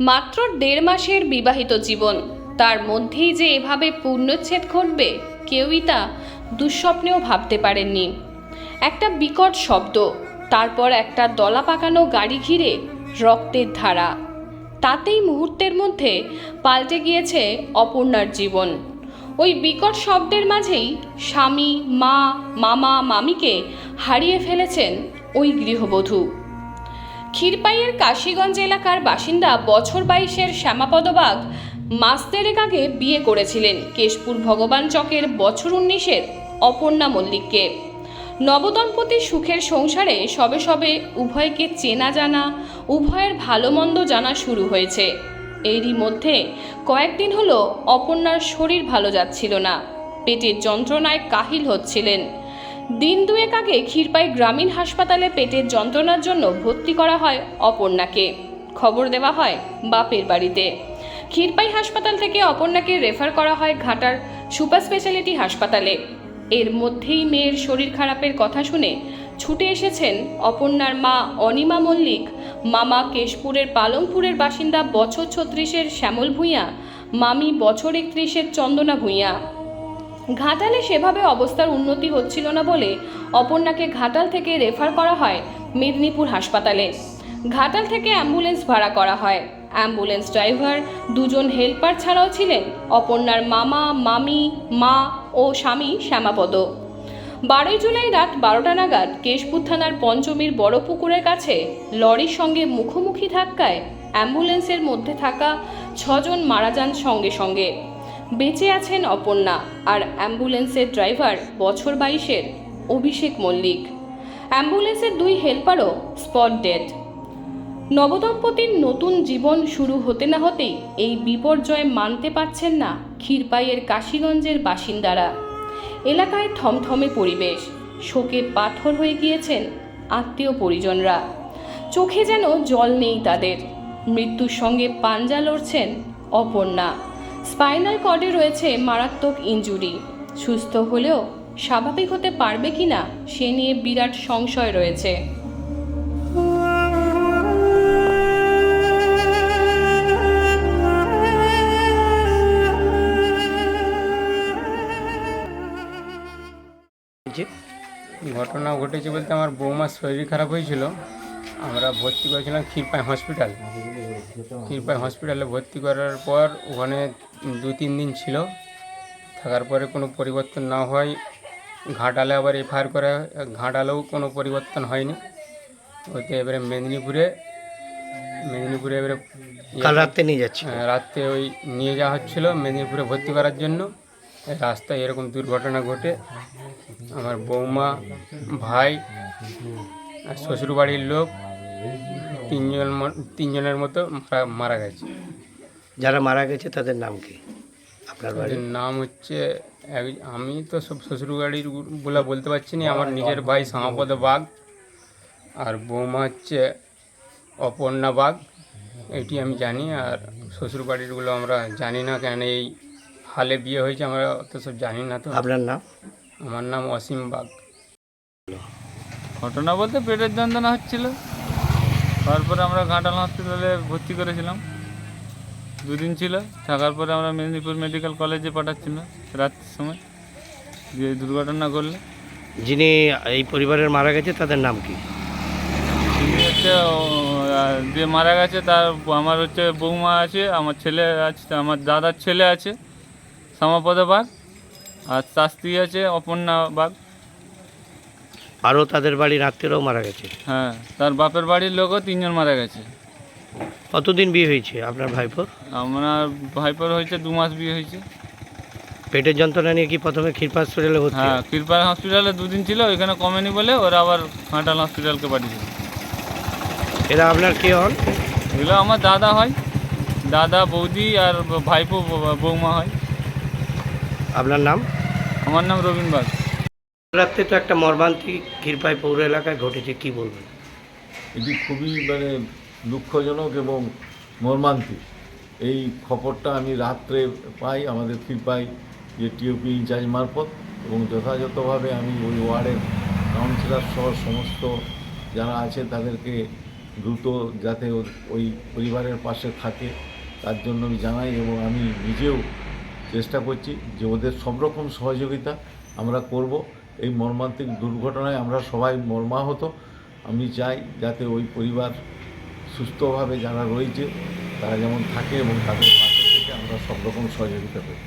মাত্র দেড় মাসের বিবাহিত জীবন। তার মধ্যেই যে এভাবে পূর্ণচ্ছেদ ঘটবে, কেউই তা দুঃস্বপ্নেও ভাবতে পারেননি। একটা বিকট শব্দ, তারপর একটা দলা পাকানো গাড়ি ঘিরে রক্তের ধারা। তাতেই মুহূর্তের মধ্যে পাল্টে গিয়েছে অপর্ণার জীবন। ওই বিকট শব্দের মাঝেই স্বামী, মা, মামা, মামিকে হারিয়ে ফেলেছেন ওই গৃহবধূ। ক্ষীরপাইয়ের কাশীগঞ্জ এলাকার বাসিন্দা বছর বাইশের শ্যামাপদ বাগ মাস দেড়েক আগে বিয়ে করেছিলেন কেশপুর ভগবান চকের বছর উনিশের অপর্ণা মল্লিককে। নবদম্পতির সুখের সংসারে সবে সবে উভয়কে চেনা জানা, উভয়ের ভালো মন্দ জানা শুরু হয়েছে। এরই মধ্যে কয়েকদিন হলো অপর্ণার শরীর ভালো যাচ্ছিল না। পেটের যন্ত্রণায় কাহিল হচ্ছিলেন। দিন দুয়েক আগে ক্ষীরপাই গ্রামীণ হাসপাতালে পেটের যন্ত্রণার জন্য ভর্তি করা হয় অপর্ণাকে। খবর দেওয়া হয় বাপের বাড়িতে। ক্ষীরপাই হাসপাতাল থেকে অপর্ণাকে রেফার করা হয় ঘাটার সুপার স্পেশালিটি হাসপাতালে। এর মধ্যেই মেয়ের শরীর খারাপের কথা শুনে ছুটে এসেছেন অপর্ণার মা অনিমা মল্লিক, মামা কেশপুরের পালংপুরের বাসিন্দা বছর ছত্রিশের শ্যামল ভূঁইয়া, মামি বছর একত্রিশের চন্দনা ভূঁইয়া। ঘাটালে সেভাবে অবস্থার উন্নতি হচ্ছিল না বলে অপর্ণাকে ঘাটাল থেকে রেফার করা হয় মেদিনীপুর হাসপাতালে। ঘাটাল থেকে অ্যাম্বুলেন্স ভাড়া করা হয়। অ্যাম্বুলেন্স ড্রাইভার দুজন হেল্পার ছাড়াও ছিলেন অপর্ণার মামা, মামি, মা ও স্বামী শ্যামাপদ। বারোই জুলাই রাত বারোটা নাগাদ কেশপুর থানার পঞ্চমীর বড় পুকুরের কাছে লরির সঙ্গে মুখোমুখি ধাক্কায় অ্যাম্বুলেন্সের মধ্যে থাকা ছজন মারা যান সঙ্গে সঙ্গে। বেঁচে আছেন অপর্ণা আর অ্যাম্বুলেন্সের ড্রাইভার বছর বাইশের অভিষেক মল্লিক। অ্যাম্বুলেন্সের দুই হেল্পারও স্পট ডেড। নবদম্পতির নতুন জীবন শুরু হতে না হতেই এই বিপর্যয় মানতে পারছেন না ক্ষীরপাইয়ের কাশীগঞ্জের বাসিন্দারা। এলাকায় থমথমে পরিবেশ, শোকে পাথর হয়ে গিয়েছেন আত্মীয় পরিজনরা। চোখে যেন জল নেই তাদের। মৃত্যুর সঙ্গে পাঞ্জা লড়ছেন অপর্ণা। স্পাইনাল কর্ডে রয়েছে মারাত্মক ইনজুরি। সুস্থ হলেও স্বাভাবিক হতে পারবে কিনা সে নিয়ে বিরাট সংশয় রয়েছে। ঘটনা ঘটেছে বলতে আমার বৌমার শরীর খারাপ হয়েছিল। আমরা ভর্তি করেছিলাম ক্ষীরপাই হসপিটাল। ক্ষীরপাই হসপিটালে ভর্তি করার পর ওখানে দু তিন দিন ছিল। থাকার পরে কোনো পরিবর্তন না হয়। ঘাটালে আবার এফআইআর করা হয়। ঘাটালেও কোনো পরিবর্তন হয়নি। ওইতে এবারে মেদিনীপুরে মেদিনীপুরে এবারে কাল রাতে নিয়ে যাচ্ছে রাত্রে ওই নিয়ে যাওয়া হচ্ছিল মেদিনীপুরে ভর্তি করার জন্য। রাস্তায় এরকম দুর্ঘটনা ঘটে। আমার বৌমা ভাই আর শ্বশুরবাড়ির লোক তিনজন ম- তিনজনের মতো মারা- মারা গেছে। যারা মারা গেছে তাদের নাম কি? আপনার বাড়ির নাম হচ্ছে এক- আমি তো সব শ্বশুরবাড়িরগুলা বলতে পারছি না আমার নিজের ভাই শ্যামাপদ বাঘ আর বৌমা হচ্ছে অপর্ণা বাঘ এটি আমি জানি আর শ্বশুর শ্বশুরবাড়িরগুলো আমরা জানি না কেন এই হালে বিয়ে হয়েছে আমরা অত সব জানি না তো। আপনার নাম? আমার নাম অসীম বাঘ ঘটনা বলতে পেটের যন্ত্রণা হচ্ছিল। তারপরে আমরা ঘাটাল হসপিটালে ভর্তি করেছিলাম। দুদিন ছিল। থাকার পরে আমরা মেদিনীপুর মেডিকেল কলেজে পাঠাচ্ছিল রাত্রির সময়। এই দুর্ঘটনা করলে যিনি এই পরিবারের মারা গেছে তাদের নাম কি? তিনি হচ্ছে যে মারা গেছে তার আমার হচ্ছে বৌমা আছে আমার ছেলে আছে আমার দাদার ছেলে আছে শ্যামাপদ বাঘ আর স্ত্রী আছে অপর্ণা বাঘ আরও তাদের বাড়ির আত্মীয়রাও মারা গেছে। হ্যাঁ তার বাপের বাড়ির লোকও তিনজন মারা গেছে। কতদিন বিয়ে হয়েছে আপনার ভাইপোর? আমার ভাইপোর হয়েছে দু মাস বিয়ে হয়েছে। পেটের যন্ত্রণা নিয়ে কি প্রথমে ক্ষীরপা হসপিটালে ভর্তি? হ্যাঁ কৃপাল হসপিটালে দুদিন ছিল ওইখানে কমেনি বলে ওরা আবার ঘাটাল হসপিটালকে পাঠিয়েছিল এরা আপনার কে হন? এগুলো আমার দাদা হয়। দাদা বৌদি আর ভাইপো বৌমা হয়। আপনার নাম? আমার নাম রবীন বাগ। রাত্রে তো একটা মর্মান্তিক ক্ষীরপাই পৌর এলাকায় ঘটেছে, কি বলবেন? এটি খুবই মানে দুঃখজনক এবং মর্মান্তিক। এই খবরটা আমি রাত্রে পাই, আমাদের পাই যে টিওপি ইনচার্জ মারফত এবং যথাযথভাবে আমি ওই ওয়ার্ডের কাউন্সিলর সহ সমস্ত যারা আছে তাদেরকে দ্রুত যাতে ওই পরিবারের পাশে থাকে, তার জন্য আমি জানাই এবং আমি নিজেও চেষ্টা করছি যে ওদের সব রকম সহযোগিতা আমরা করব। এই মর্মান্তিক দুর্ঘটনায় আমরা সবাই মর্মাহত আমি চাই যাতে ওই পরিবার সুস্থভাবে যারা রয়েছে, তারা যেমন থাকে এবং তাদের পাশে থেকে আমরা সব রকম সহযোগিতা করি।